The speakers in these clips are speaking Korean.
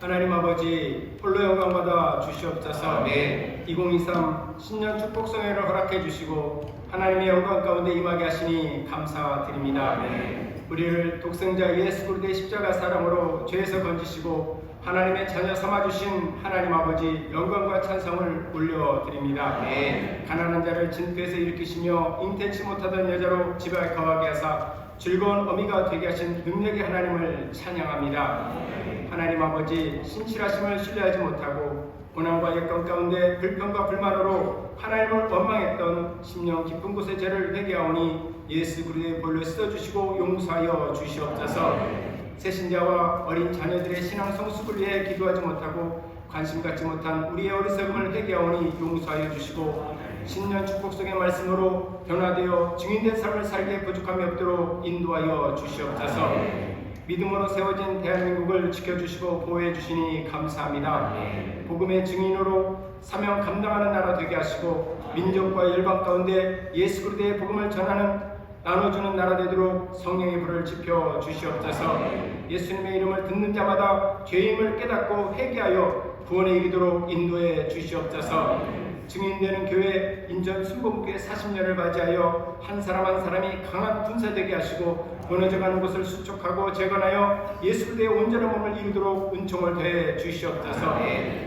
하나님 아버지 홀로 영광받아 주시옵소서 아멘. 2023 신년 축복성회를 허락해 주시고 하나님의 영광 가운데 임하게 하시니 감사드립니다 아멘. 우리를 독생자 예수 그리스도의 십자가 사랑으로 죄에서 건지시고 하나님의 자녀 삼아주신 하나님 아버지 영광과 찬성을 올려드립니다 아멘. 가난한 자를 진토에서 일으키시며 잉태치 못하던 여자로 집에 거하게 하사 즐거운 어미가 되게 하신 능력의 하나님을 찬양합니다. 하나님 아버지 신실하심을 신뢰하지 못하고 고난과 역경 가운데 불평과 불만으로 하나님을 원망했던 심령 깊은 곳의 죄를 회개하오니 예수 그리스도의 볼로 씻어주시고 용서하여 주시옵소서 새신자와 어린 자녀들의 신앙 성숙을 위해 기도하지 못하고 관심 갖지 못한 우리의 어리석음을 회개하오니 용서하여 주시고 신년 축복 속의 말씀으로 변화되어 증인된 삶을 살기에 부족함이 없도록 인도하여 주시옵소서. 믿음으로 세워진 대한민국을 지켜주시고 보호해 주시니 감사합니다. 복음의 증인으로 사명 감당하는 나라 되게 하시고 민족과 열방 가운데 예수 그리스도의 복음을 전하는 나눠주는 나라 되도록 성령의 불을 지펴 주시옵소서. 예수님의 이름을 듣는 자마다 죄임을 깨닫고 회개하여 구원에 이르도록 인도해 주시옵소서 증인되는 교회 인전 순복교회 40년을 맞이하여 한 사람 한 사람이 강한 군사되게 하시고 무너져가는 곳을 수축하고 재건하여 예수의 온전한 몸을 이루도록 은총을 더해 주시옵소서.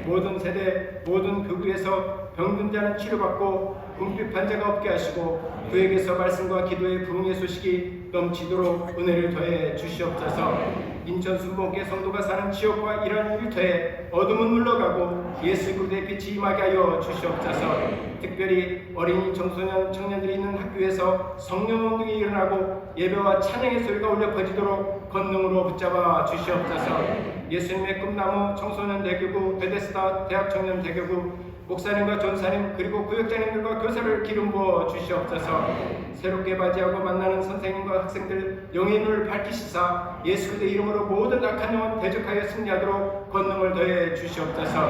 모든 세대 모든 교구에서 병든 자는 치료받고 궁핍한 자가 없게 하시고 그에게서 말씀과 기도의 부흥의 소식이 넘치도록 은혜를 더해 주시옵소서 인천 순복교회 성도가 사는 지역과 이런 일터에 어둠은 물러가고 예수 그리스도의 빛이 임하게 하여 주시옵소서. 특별히 어린이 청소년 청년들이 있는 학교에서 성령 운동이 일어나고 예배와 찬양의 소리가 울려 퍼지도록 권능으로 붙잡아 주시옵소서. 예수님의 꿈나무 청소년 대교구 베데스다 대학 청년 대교구 목사님과 전사님 그리고 구역장님들과 교사를 기름 부어 주시옵소서. 새롭게 맞이하고 만나는 선생님과 학생들 영의 눈을 밝히시사 예수 그리스도의 이름으로 모든 악한 영혼 대적하여 승리하도록 권능을 더해 주시옵소서.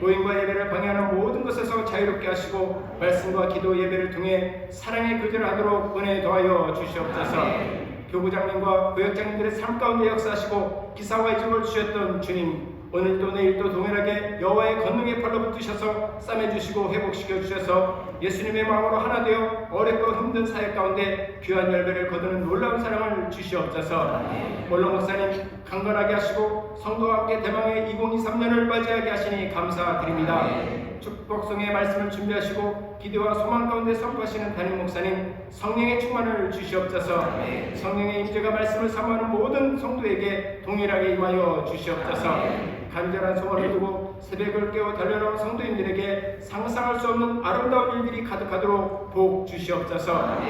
모임과 예배를 방해하는 모든 것에서 자유롭게 하시고 말씀과 기도 예배를 통해 사랑의 교제를 하도록 은혜 더하여 주시옵소서. 교구장님과 구역장님들의 삶 가운데 역사하시고 기사와 이적을 주셨던 주님 오늘도 내일도 동일하게 여호와의 팔로 붙드셔서 싸매주시고 회복시켜 주셔서 예수님의 마음으로 하나 되어 어렵고 힘든 사역 가운데 귀한 열매를 거두는 놀라운 사랑을 주시옵소서. 몰로 목사님 강건하게 하시고 성도와 함께 대망의 2023년을 맞이하게 하시니 감사드립니다. 축복성의 말씀을 준비하시고 기도와 소망 가운데 선포하시는 담임 목사님 성령의 충만을 주시옵소서. 성령의 임재가 말씀을 사모하는 모든 성도에게 동일하게 임하여 주시옵소서. 간절한 소원을 두고 새벽을 깨워 달려나온 성도인들에게 상상할 수 없는 아름다운 일들이 가득하도록 복 주시옵소서.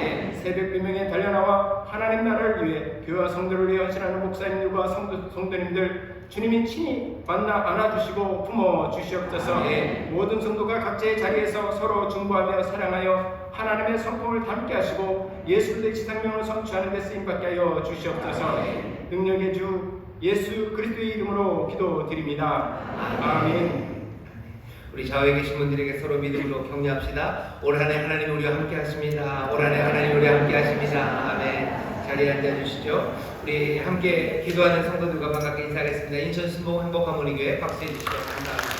새벽 비명에 달려나와 하나님 나라를 위해 교회와 성도를 위해 헌신하는 목사님들과 성도, 성도님들 주님이 친히 만나 안아주시고 품어 주시옵소서. 모든 성도가 각자의 자리에서 서로 중보하며 사랑하여 하나님의 성품을 담게 하시고 예수 그리스도의 지상명을 성취하는 데 쓰임받게 하여 주시옵소서 능력의 주 예수 그리스도의 이름으로 기도드립니다 아멘 우리 좌우에 계신 분들에게 서로 믿음으로 격려합시다. 올 한해 하나님 우리와 함께 하십니다. 올 한해 하나님 우리와 함께 하십니다. 아멘. 자리에 앉아 주시죠. 우리 함께 기도하는 성도들과 반갑게 인사하겠습니다. 인천 순복 행복 하모니교회 박수해 주시죠. 감사합니다.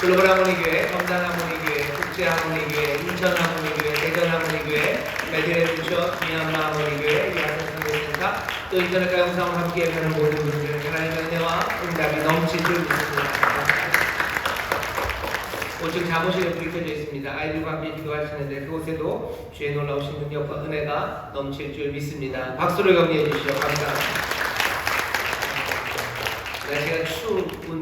글로벌 하모니교회, 검산 하모니교회, 국제 하모니교회, 인천 하모니교회, 대전 하모니교회, 메드레 부처, 미얀마 하모니교회, 야생 선교센터, 또 인터넷과 영상을 함께 하는 모든 분들 하나님의 은혜와 응답이 줄 믿습니다. 5층 잠옷이 불켜져 있습니다. 아이들과 함께 기도하시는데 그곳에도 주의 놀라우신 능력과 은혜가 넘칠 줄 믿습니다. 박수를 격려해 주시죠. 감사합니다. 네, 제가